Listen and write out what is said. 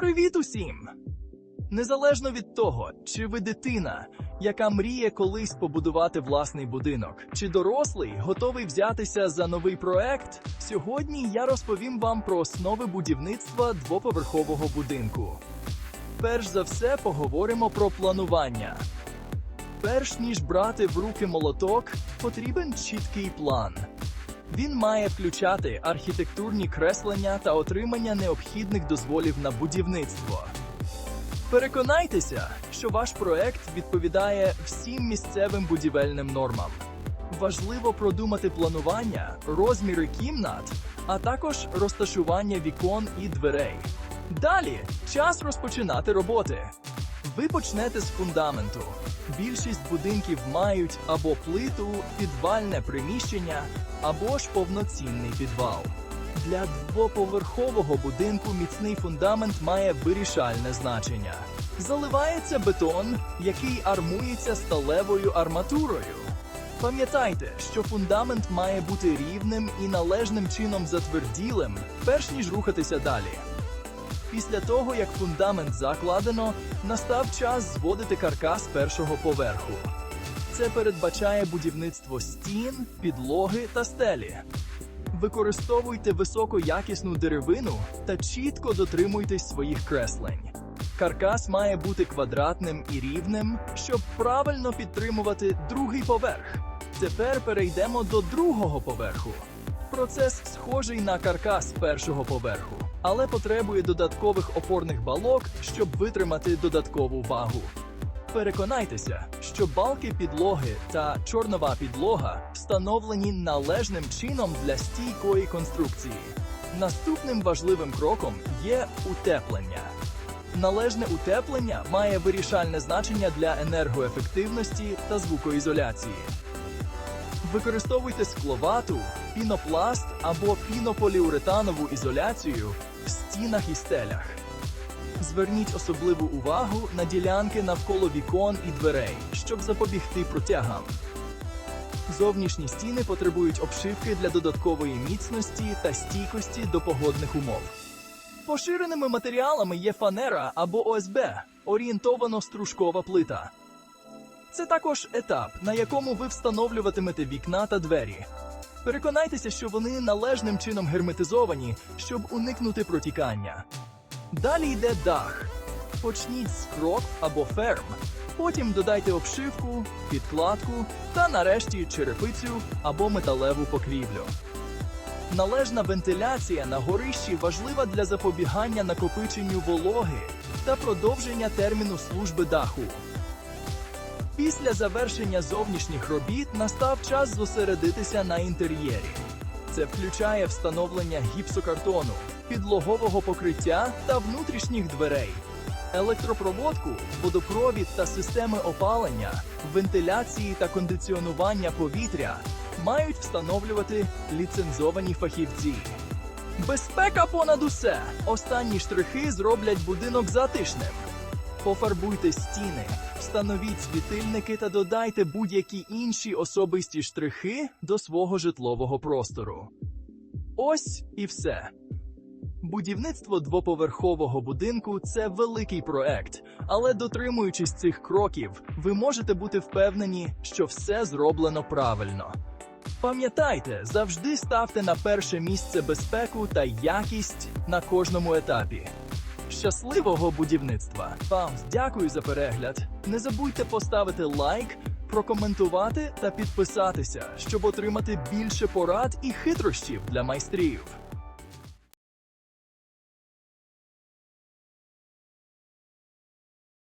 Привіт усім! Незалежно від того, чи ви дитина, яка мріє колись побудувати власний будинок, чи дорослий, готовий взятися за новий проект, сьогодні я розповім вам про основи будівництва двоповерхового будинку. Перш за все поговоримо про планування. Перш ніж брати в руки молоток, потрібен чіткий план. Він має включати архітектурні креслення та отримання необхідних дозволів на будівництво. Переконайтеся, що ваш проект відповідає всім місцевим будівельним нормам. Важливо продумати планування, розміри кімнат, а також розташування вікон і дверей. Далі час розпочинати роботи. Ви почнете з фундаменту. Більшість будинків мають або плиту, підвальне приміщення, або ж повноцінний підвал. Для двоповерхового будинку міцний фундамент має вирішальне значення. Заливається бетон, який армується сталевою арматурою. Пам'ятайте, що фундамент має бути рівним і належним чином затверділим, перш ніж рухатися далі. Після того, як фундамент закладено, настав час зводити каркас першого поверху. Це передбачає будівництво стін, підлоги та стелі. Використовуйте високоякісну деревину та чітко дотримуйтесь своїх креслень. Каркас має бути квадратним і рівним, щоб правильно підтримувати другий поверх. Тепер перейдемо до другого поверху. Процес схожий на каркас першого поверху, але потребує додаткових опорних балок, щоб витримати додаткову вагу. Переконайтеся, що балки підлоги та чорнова підлога встановлені належним чином для стійкої конструкції. Наступним важливим кроком є утеплення. Належне утеплення має вирішальне значення для енергоефективності та звукоізоляції. Використовуйте скловату, пінопласт або пінополіуретанову ізоляцію стінах і стелях. Зверніть особливу увагу на ділянки навколо вікон і дверей, щоб запобігти протягам. Зовнішні стіни потребують обшивки для додаткової міцності та стійкості до погодних умов. Поширеними матеріалами є фанера або ОСБ, орієнтовано стружкова плита. Це також етап, на якому ви встановлюватимете вікна та двері. Переконайтеся, що вони належним чином герметизовані, щоб уникнути протікання. Далі йде дах. Почніть з крок або ферм. Потім додайте обшивку, підкладку та нарешті черепицю або металеву покрівлю. Належна вентиляція на горищі важлива для запобігання накопиченню вологи та продовження терміну служби даху. Після завершення зовнішніх робіт настав час зосередитися на інтер'єрі. Це включає встановлення гіпсокартону, підлогового покриття та внутрішніх дверей, електропроводку, водопровід та системи опалення, вентиляції та кондиціонування повітря мають встановлювати ліцензовані фахівці. Безпека понад усе! Останні штрихи зроблять будинок затишним. Пофарбуйте стіни, встановіть світильники та додайте будь-які інші особисті штрихи до свого житлового простору. Ось і все. Будівництво двоповерхового будинку це великий проект, але дотримуючись цих кроків, ви можете бути впевнені, що все зроблено правильно. Пам'ятайте, завжди ставте на перше місце безпеку та якість на кожному етапі. Щасливого будівництва! Вам дякую за перегляд. Не забудьте поставити лайк, прокоментувати та підписатися, щоб отримати більше порад і хитрощів для майстрів.